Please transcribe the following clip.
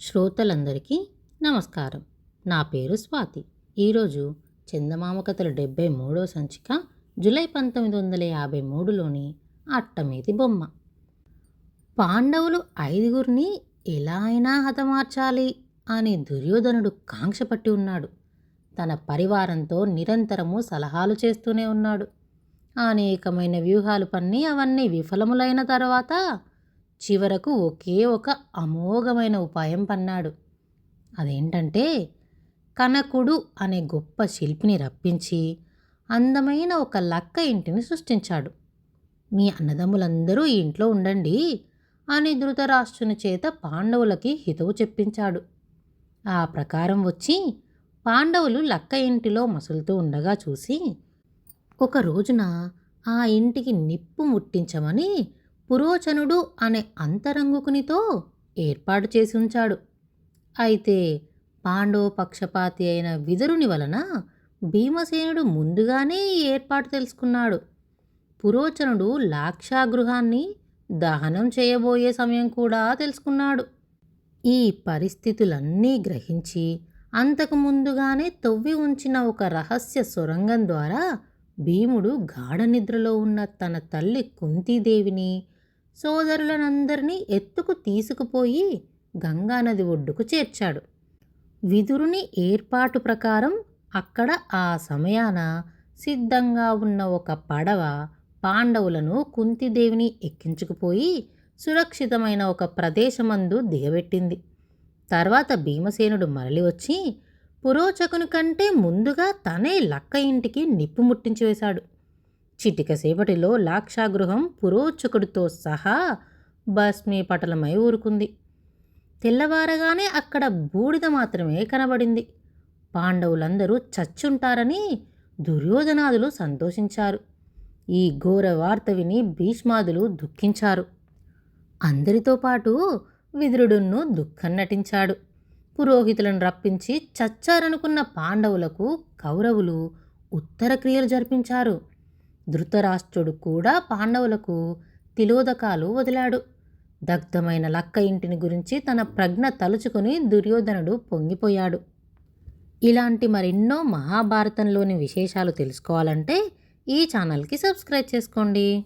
శ్రోతలందరికీ నమస్కారం. నా పేరు స్వాతి. ఈరోజు చందమామ కథల డెబ్బై మూడో సంచిక జూలై పంతొమ్మిది వందల యాభై మూడులోని అట్టమీది బొమ్మ. పాండవులు ఐదుగురిని ఎలా అయినా హతమార్చాలి అని దుర్యోధనుడు కాంక్ష పట్టి ఉన్నాడు. తన పరివారంతో నిరంతరము సలహాలు చేస్తూనే ఉన్నాడు. అనేకమైన వ్యూహాలు పన్ని అవన్నీ విఫలములైన తర్వాత చివరకు ఒకే ఒక అమోఘమైన ఉపాయం పన్నాడు. అదేంటంటే కనకుడు అనే గొప్ప శిల్పిని రప్పించి అందమైన ఒక లక్క ఇంటిని సృష్టించాడు. మీ అన్నదమ్ములందరూ ఈ ఇంట్లో ఉండండి అని ధృతరాష్ట్రుని చేత పాండవులకి హితవు చెప్పించాడు. ఆ ప్రకారం వచ్చి పాండవులు లక్క ఇంటిలో మసులుతూ ఉండగా చూసి ఒక రోజున ఆ ఇంటికి నిప్పు ముట్టించమని పురోచనుడు అనే అంతరంగుకునితో ఏర్పాటు చేసి ఉంచాడు. అయితే పాండవ పక్షపాతి అయిన విదురుని వలన భీమసేనుడు ముందుగానే ఈ ఏర్పాటు తెలుసుకున్నాడు. పురోచనుడు లాక్షాగృహాన్ని దహనం చేయబోయే సమయం కూడా తెలుసుకున్నాడు. ఈ పరిస్థితులన్నీ గ్రహించి అంతకు ముందుగానే తొవ్వి ఉంచిన ఒక రహస్య సొరంగం ద్వారా భీముడు గాఢనిద్రలో ఉన్న తన తల్లి కుంతీదేవిని సోదరులనందరినీ ఎత్తుకు తీసుకుపోయి గంగానది ఒడ్డుకు చేర్చాడు. విదురుని ఏర్పాటు ప్రకారం అక్కడ ఆ సమయాన సిద్ధంగా ఉన్న ఒక పడవ పాండవులను కుంతిదేవిని ఎక్కించుకుపోయి సురక్షితమైన ఒక ప్రదేశమందు దిగబెట్టింది. తర్వాత భీమసేనుడు మరలి వచ్చి పురోచకుని కంటే ముందుగా తనే లక్క ఇంటికి నిప్పు ముట్టించి వేశాడు. చిటికసేపటిలో లాక్షాగృహం పురోచకుడితో సహా భస్మీపటలమై ఊరుకుంది. తెల్లవారగానే అక్కడ బూడిద మాత్రమే కనబడింది. పాండవులందరూ చచ్చుంటారని దుర్యోధనాదులు సంతోషించారు. ఈ ఘోర వార్త విని భీష్మాదులు దుఃఖించారు. అందరితో పాటు విదురుడును దుఃఖం నటించాడు. పురోహితులను రప్పించి చచ్చారనుకున్న పాండవులకు కౌరవులు ఉత్తర క్రియలు జరిపించారు. ధృతరాష్ట్రుడు కూడా పాండవులకు తిలోదకాలు వదిలాడు. దగ్ధమైన లక్క ఇంటిని గురించి తన ప్రజ్ఞ తలుచుకుని దుర్యోధనుడు పొంగిపోయాడు. ఇలాంటి మరెన్నో మహాభారతంలోని విశేషాలు తెలుసుకోవాలంటే ఈ ఛానల్కి సబ్స్క్రైబ్ చేసుకోండి.